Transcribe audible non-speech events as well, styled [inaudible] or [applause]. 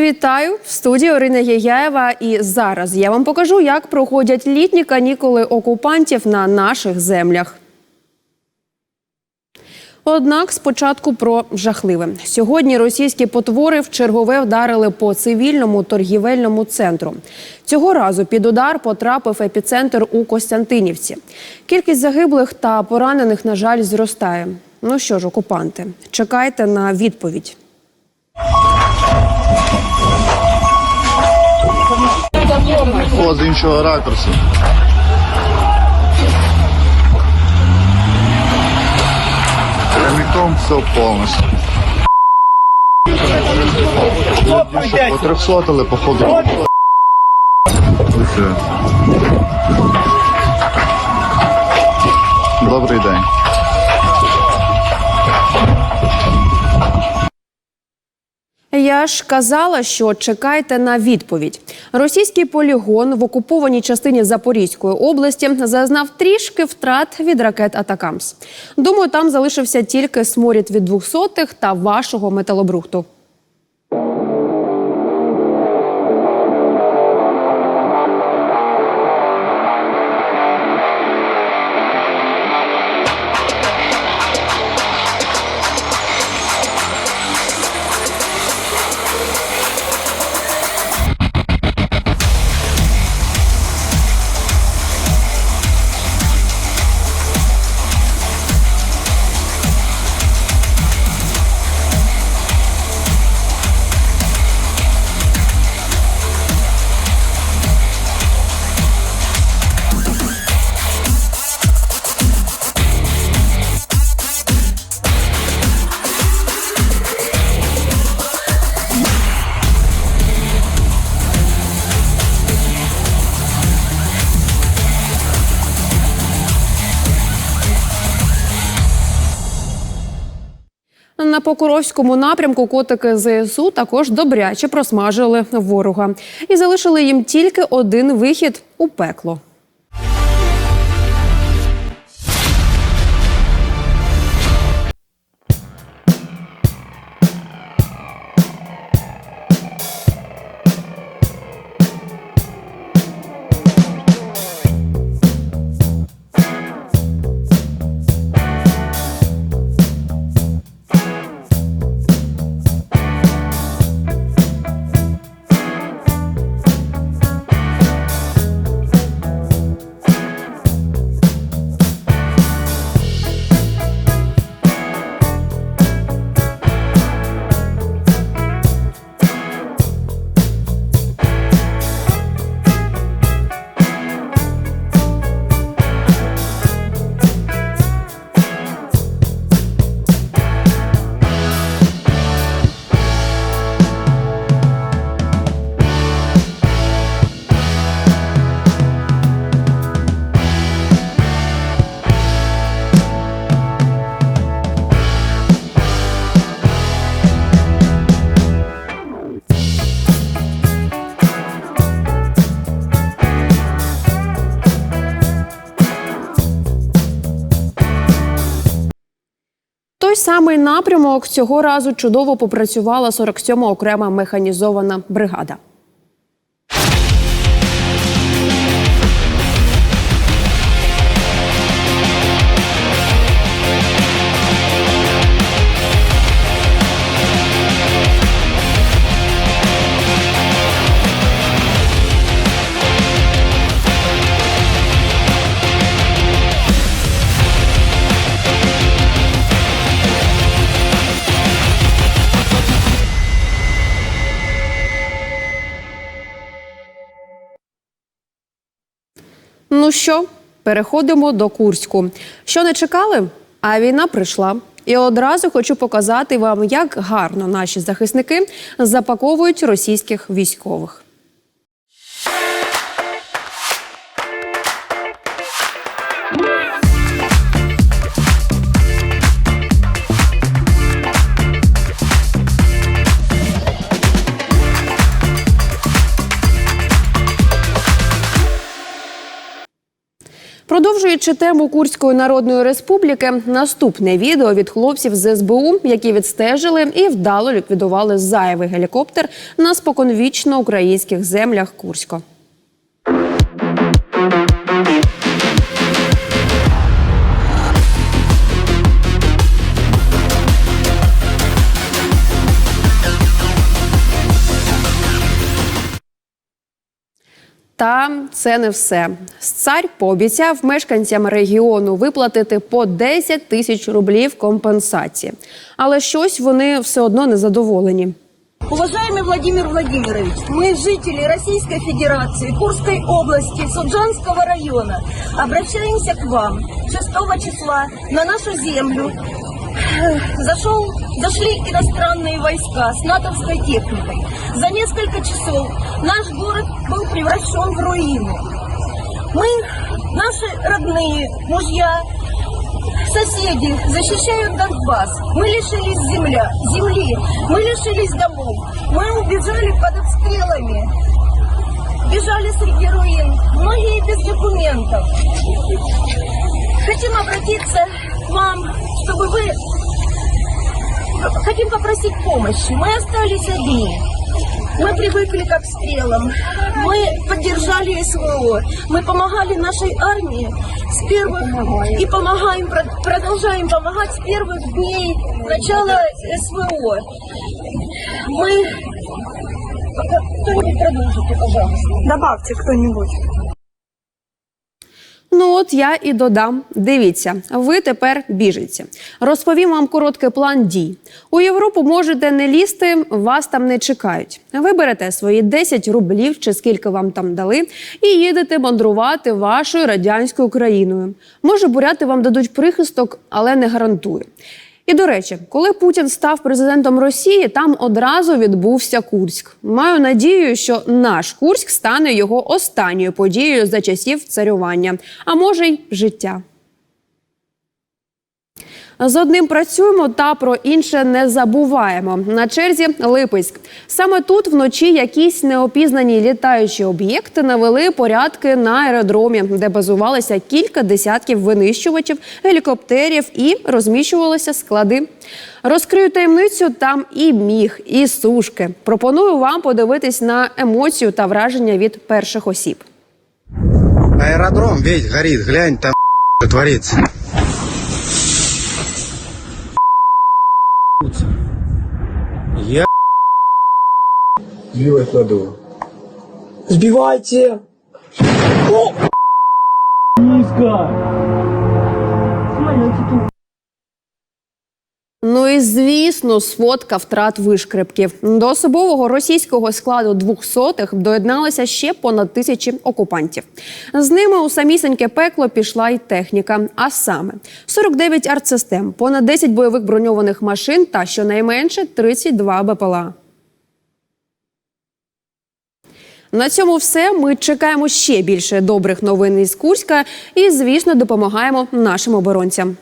Вітаю в студії Орина Єяєва. І зараз я вам покажу, як проходять літні канікули окупантів на наших землях. Однак спочатку про жахливе. Сьогодні російські потвори в чергове вдарили по цивільному торгівельному центру. Цього разу під удар потрапив епіцентр у Костянтинівці. Кількість загиблих та поранених, на жаль, зростає. Ну що ж, окупанти, чекайте на відповідь. О, з іншого ракурсу. Прямиком все повністю. Потрехсотили, походу. Добрий день. Я ж казала, що чекайте на відповідь. Російський полігон в окупованій частині Запорізької області зазнав трішки втрат від ракет Атакамс. Думаю, там залишився тільки сморід від двохсотих та вашого металобрухту. На Покуровському напрямку котики ЗСУ також добряче просмажили ворога і залишили їм тільки один вихід у пекло. Той самий напрямок цього разу чудово попрацювала 47-ма окрема механізована бригада. Ну що, переходимо до Курську. Що не чекали? А війна прийшла. І одразу хочу показати вам, як гарно наші захисники запаковують російських військових. Продовжують Змінюючи тему Курської Народної Республіки, наступне відео від хлопців з СБУ, які відстежили і вдало ліквідували зайвий гелікоптер на споконвічно українських землях Курська. Та це не все. Цар пообіцяв мешканцям регіону виплатити по 10 тисяч рублів компенсації. Але щось вони все одно не задоволені. Уважаемый Владимир Владимирович, мы, жители Российской Федерации, Курской области, Суджанского района, обращаемся к вам 6 числа на нашу землю. Зашел, зашли иностранные войска с натовской техникой. За несколько часов наш город был превращен в руины. Мы, наши родные, мужья, Соседи защищают Донбасс. Мы лишились земля, земли, мы лишились домов. Мы убежали под обстрелами. Бежали среди руин, многие без документов. Хотим обратиться к вам, чтобы вы... Хотим попросить помощи. Мы остались одни. Мы привыкли к обстрелам. Мы поддержали СВО. Мы помогали нашей армии с первых и помогаем, про- продолжаем помогать с первых дней начала СВО. Мы кто-нибудь продолжите, пожалуйста. Добавьте кто-нибудь. Ну от я і додам. Дивіться, ви тепер біженці. Розповім вам короткий план дій. У Європу можете не лізти, вас там не чекають. Ви берете свої 10 рублів чи скільки вам там дали, і їдете мандрувати вашою радянською країною. Може, буряти вам дадуть прихисток, але не гарантую. І до речі, коли Путін став президентом Росії, там одразу відбувся Курськ. Маю надію, що наш Курськ стане його останньою подією за часів царювання, а може й життя. З одним працюємо та про інше не забуваємо. На черзі Липецьк. Саме тут вночі якісь неопізнані літаючі об'єкти навели порядки на аеродромі, де базувалися кілька десятків винищувачів, гелікоптерів і розміщувалися склади. Розкрию таємницю там і міг, і сушки. Пропоную вам подивитись на емоцію та враження від перших осіб. Аэродром весь горит, глянь, там что [laughs] творится. Я Сбивать надо. Сбивайте! Ну і звісно, сфотка втрат вишкрипків. До особового російського складу двохсотих доєдналося ще понад тисячі окупантів. З ними у самісіньке пекло пішла й техніка. А саме 49 артсистем, понад 10 бойових броньованих машин та щонайменше 32 БПЛА. На цьому все. Ми чекаємо ще більше добрих новин із Курська і, звісно, допомагаємо нашим оборонцям.